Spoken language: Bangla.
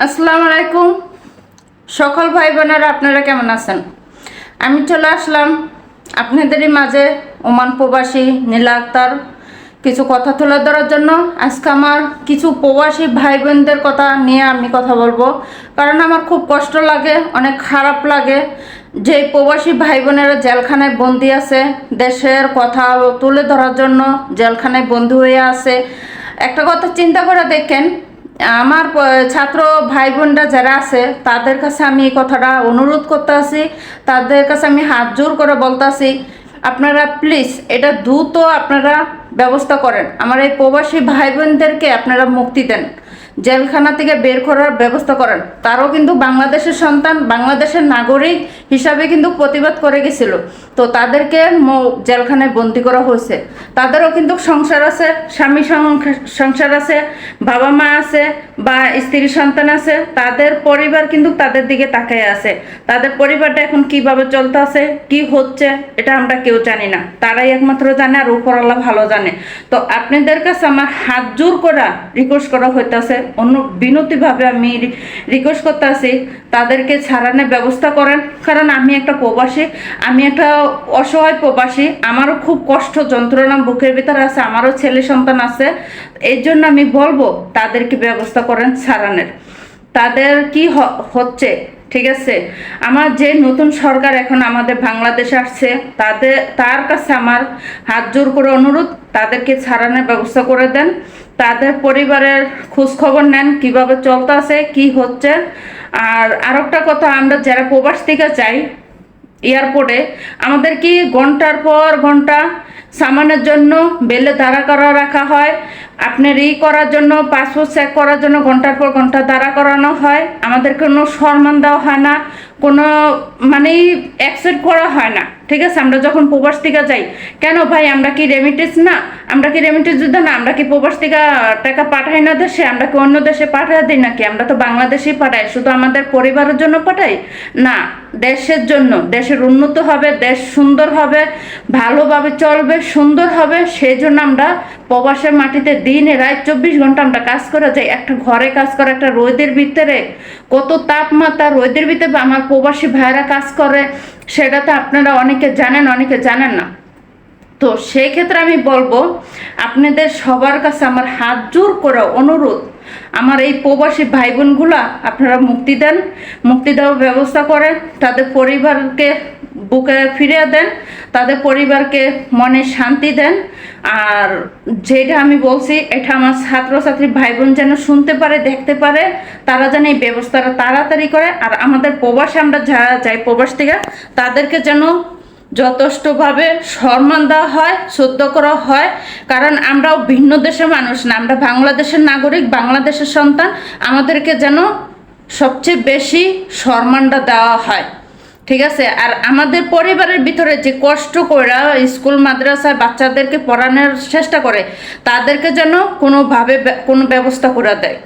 আসসালামু আলাইকুম। সকল ভাই বোনেরা আপনারা কেমন আছেন? আমি চলে আসলাম আপনাদেরই মাঝে ওমান প্রবাসী নীলা আক্তার। কিছু কথা তুলে ধরার জন্য আজকে আমার কিছু প্রবাসী ভাই বোনদের কথা নিয়ে আমি কথা বলব। কারণ আমার খুব কষ্ট লাগে, অনেক খারাপ লাগে যে প্রবাসী ভাই বোনেরা জেলখানায় বন্দি আছে। দেশের কথা তুলে ধরার জন্য জেলখানায় বন্দি হয়ে আছে। একটা কথা চিন্তা করে দেখেন আমার ছাত্র ভাই বোনরা যারা আছে, তাদের কাছে আমি এই কথাটা অনুরোধ করতে আছি তাদের কাছে আমি হাত জোর করে বলতে আছি আপনারা প্লিজ এটা দ্রুত আপনারা ব্যবস্থা করেন। আমার এই প্রবাসী ভাই বোনদেরকে আপনারা মুক্তি দেন। জেলখানা থেকে বের করার ব্যবস্থা করেন। তারও কিন্তু বাংলাদেশের সন্তান, বাংলাদেশের নাগরিক হিসাবে কিন্তু প্রতিবাদ করে গেছিল। তো তাদেরকে জেলখানায় বন্দি করা হয়েছে। তাদেরও কিন্তু সংসার আছে, স্বামী সংসার আছে, বাবা মা আছে বা স্ত্রী সন্তান আছে। তাদের পরিবার কিন্তু তাদের দিকে তাকায় আছে। তাদের পরিবারটা এখন কীভাবে চলতে আছে, কি হচ্ছে, এটা আমরা কেউ জানি না। তারাই একমাত্র জানে আর উপরওয়ালা ভালো জানে। তো আপনাদের কাছে আমার হাত জোর করা রিকোয়েস্ট করা হইতাছে। অন্য বিনতিভাবে আমি রিকোয়েস্ট করতে আছি তাদেরকে ছাড়ানোর ব্যবস্থা করেন। কারণ আমি একটা প্রবাসী, আমি একটা অসহায় প্রবাসী, আমারও খুব কষ্ট, যন্ত্রণা বুকের ভিতরে আছে, আমারও ছেলে সন্তান আছে। এই জন্য আমি বলব, তাদেরকে ব্যবস্থা করেন ছাড়ানোর। তাদের কি হচ্ছে, ঠিক আছে? আমার যে নতুন সরকার এখন আমাদের বাংলাদেশে আসছে তাদের তার কাছে আমার হাত জোর করে অনুরোধ, তাদেরকে ছাড়ানোর ব্যবস্থা করে দেন। তাদের পরিবারের খোঁজ খবর নেন, কীভাবে চলতে আছে কি হচ্ছে। আর আরেকটা কথা, আমরা যারা প্রবাস থেকে যাই এয়ারপোর্টে, আমাদের কি ঘণ্টার পর ঘণ্টা সামানের জন্য বেলে দাঁড়া করা রাখা হয়? আপনার ই করার জন্য, পাসপোর্ট চেক করার জন্য ঘণ্টার পর ঘণ্টা দাঁড়া করানো হয়? আমাদের কোনো সম্মান দেওয়া হয় না। কোনো মানে অ্যাকসেপ্ট করা হয় না। ঠিক আছে? আমরা যখন প্রবাস থেকে যাই, কেন ভাই আমরা কি রেমিটেন্স না? আমরা কি রেমিটেন্স যুদ্ধ না? আমরা কি প্রবাস থেকে টাকা পাঠাই না দেশে? আমরা কি অন্য দেশে পাঠাই দিই নাকি? আমরা তো বাংলাদেশেই পাঠাই, শুধু আমাদের পরিবারের জন্য পাঠাই? না, দেশের জন্য। দেশের উন্নত হবে, দেশ সুন্দর হবে, ভালোভাবে চলবে, সুন্দর হবে। সেই জন্য আমরা প্রবাসের মাটিতে দিনে রাত চব্বিশ ঘণ্টা আমরা কাজ করে যাই। একটা ঘরে কাজ করে, একটা রোদের ভিতরে কত তাপমাত্রা, রোদের ভিতরে আমার প্রবাসী ভাইরা কাজ করে, সেটা তো আপনারা অনেকে জানেন অনেকে জানেন না। তো সেই ক্ষেত্রে আমি বলব, আপনাদের সবার কাছে আমার হাত জোর করে অনুরোধ, আমার এই প্রবাসী ভাই বোনগুলা আপনারা মুক্তি দেন, মুক্তি দেওয়ার ব্যবস্থা করেন, তাদের পরিবারকে বুকে ফিরিয়ে দেন, তাদের পরিবারকে মনে শান্তি দেন। আর যেটা আমি বলছি, এটা আমার ছাত্রছাত্রী ভাই বোন যেন শুনতে পারে, দেখতে পারে, তারা যেন এই ব্যবস্থাটা তাড়াতাড়ি করে। আর আমাদের প্রবাসে, আমরা যারা যাই প্রবাস থেকে, তাদেরকে যেন যথেষ্টভাবে সম্মান দেওয়া হয়, শ্রদ্ধ করা হয়। কারণ আমরাও ভিন্ন দেশের মানুষ না, আমরা বাংলাদেশের নাগরিক, বাংলাদেশের সন্তান। আমাদেরকে যেন সবচেয়ে বেশি সম্মানটা দেওয়া হয়। ঠিক আছে? আর আমাদের পরিবারের ভিতরে যে কষ্ট করে স্কুল, মাদ্রাসায় বাচ্চাদেরকে পড়ানোর চেষ্টা করে, তাদেরকে যেন কোনোভাবে কোনো ব্যবস্থা করে দেয়।